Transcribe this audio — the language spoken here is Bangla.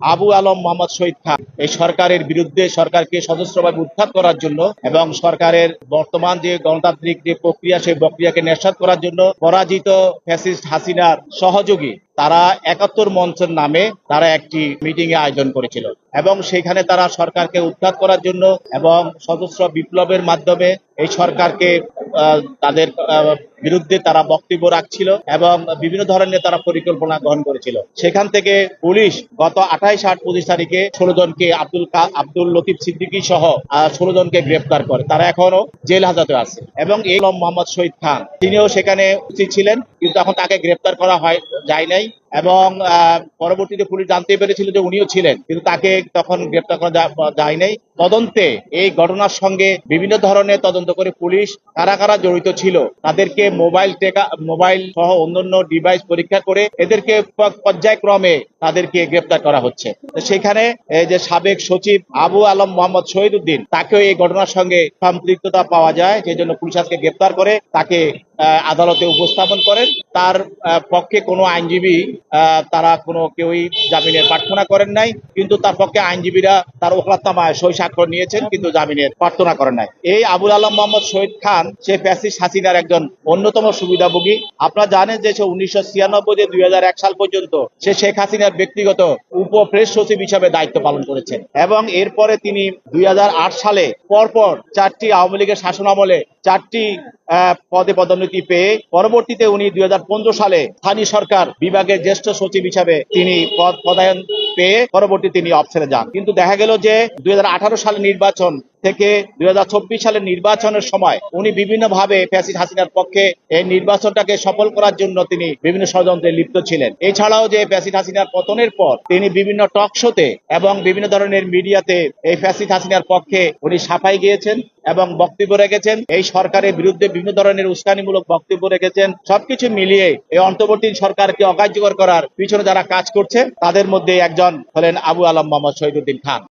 আবু আলম মোহাম্মদ শহীদ খান। এই সরকারের বিরুদ্ধে সরকারকে সদস্যভাবে উৎখাত করার জন্য এবং সরকারের বর্তমান যে গণতান্ত্রিক যে প্রক্রিয়া, সেই প্রক্রিয়াকে নেশাত করার জন্য পরাজিত ফ্যাসিস্ট হাসিনার সহযোগী, তারা একাত্তর মঞ্চের নামে তারা একটি মিটিং এ আয়োজন করেছিল। এবং সেখানে তারা সরকারকে উৎখাত করার জন্য এবং সদস্য বিপ্লবের মাধ্যমে এই সরকারকে তাদের বিরুদ্ধে তারা বক্তব্য রাখছিল এবং বিভিন্ন ধরনের তারা পরিকল্পনা গ্রহণ করেছিল। সেখান থেকে পুলিশ গত আঠাইশ আট পঁচিশ তারিখে ষোলো জনকে আব্দুল আব্দুল লতিফ সিদ্দিকী সহ ষোলো জনকে গ্রেপ্তার করে। তারা এখনও জেল হাজতে আছে এবং এই মোহাম্মদ শহীদ খান। তিনিও সেখানে উপস্থিত ছিলেন, কিন্তু এখন তাকে গ্রেপ্তার করা হয়, যায় নাই এবং পরবর্তীতে পুলিশ জানতে পেরেছিল যে উনিও ছিলেন, কিন্তু তাকে তখন গ্রেপ্তার করা যায় নাই। তদন্তে এই ঘটনার সঙ্গে বিভিন্ন ধরনের তদন্ত করে পুলিশ কারা কারা জড়িত ছিল, তাদেরকে মোবাইল টেকা মোবাইল সহ অন্যান্য ডিভাইস পরীক্ষা করে এদেরকে পর্যায়ক্রমে তাদেরকে গ্রেপ্তার করা হচ্ছে। সেখানে যে সাবেক সচিব আবু আলম মোহাম্মদ শহীদুদ্দিন, তাকেও এই ঘটনার সঙ্গে সম্পৃক্ততা পাওয়া যায়, সেই জন্য পুলিশ আজকে গ্রেপ্তার করে তাকে আদালতে উপস্থাপন করেন। তার পক্ষে কোনো আইনজীবী তারা কোনো কেউই জামিনের প্রার্থনা করেন নাই, কিন্তু তার পক্ষে আইনজীবীরা তার ওকলাত্তামায় সই স্বাক্ষর নিয়েছেন, কিন্তু জামিনের প্রার্থনা করেন নাই। এই আবুল আলম মোহাম্মদ শহীদ খান, সে প্যাসিস হাসিনার একজন অন্যতম সুবিধাভোগী। আপনারা জানেন যে সে উনিশশো ছিয়ানব্বই দুই সাল পর্যন্ত সে শেখ হাসিনার ব্যক্তিগত উপ প্রেস সচিব হিসাবে দায়িত্ব পালন করেছেন। এবং এরপরে তিনি দুই হাজার আট সালে পরপর চারটি আওয়ামী লীগের শাসন আমলে চারটি পদে পদোন্নতি পেয়ে পরবর্তীতে উনি দুই হাজার পনেরো সালে স্থানীয় সরকার বিভাগের জ্যেষ্ঠ সচিব হিসাবে তিনি পদ, পদায়ন পেয়ে পরবর্তী তিনি অবসরে যান। কিন্তু দেখা গেল যে দুই হাজার আঠারো সালে নির্বাচন থেকে দুই সালের নির্বাচনের সময় উনি বিভিন্ন ভাবে ফ্যাসিড হাসিনার পক্ষে এই নির্বাচনটাকে সফল করার জন্য তিনি বিভিন্ন ষড়যন্ত্রে লিপ্ত ছিলেন। এছাড়াও যে ফ্যাসিড হাসিনার পতনের পর তিনি বিভিন্ন টক শোতে এবং বিভিন্ন ধরনের মিডিয়াতে এই ফ্যাসিড হাসিনার পক্ষে উনি সাফাই গিয়েছেন এবং বক্তব্য রেখেছেন। এই সরকারের বিরুদ্ধে বিভিন্ন ধরনের উস্কানিমূলক বক্তব্য রেখেছেন। সবকিছু মিলিয়ে এই অন্তর্বর্তী সরকারকে অকার্যকর করার পিছনে যারা কাজ করছে, তাদের মধ্যে একজন হলেন আবু আলম মোহাম্মদ শহীদুদ্দিন খান।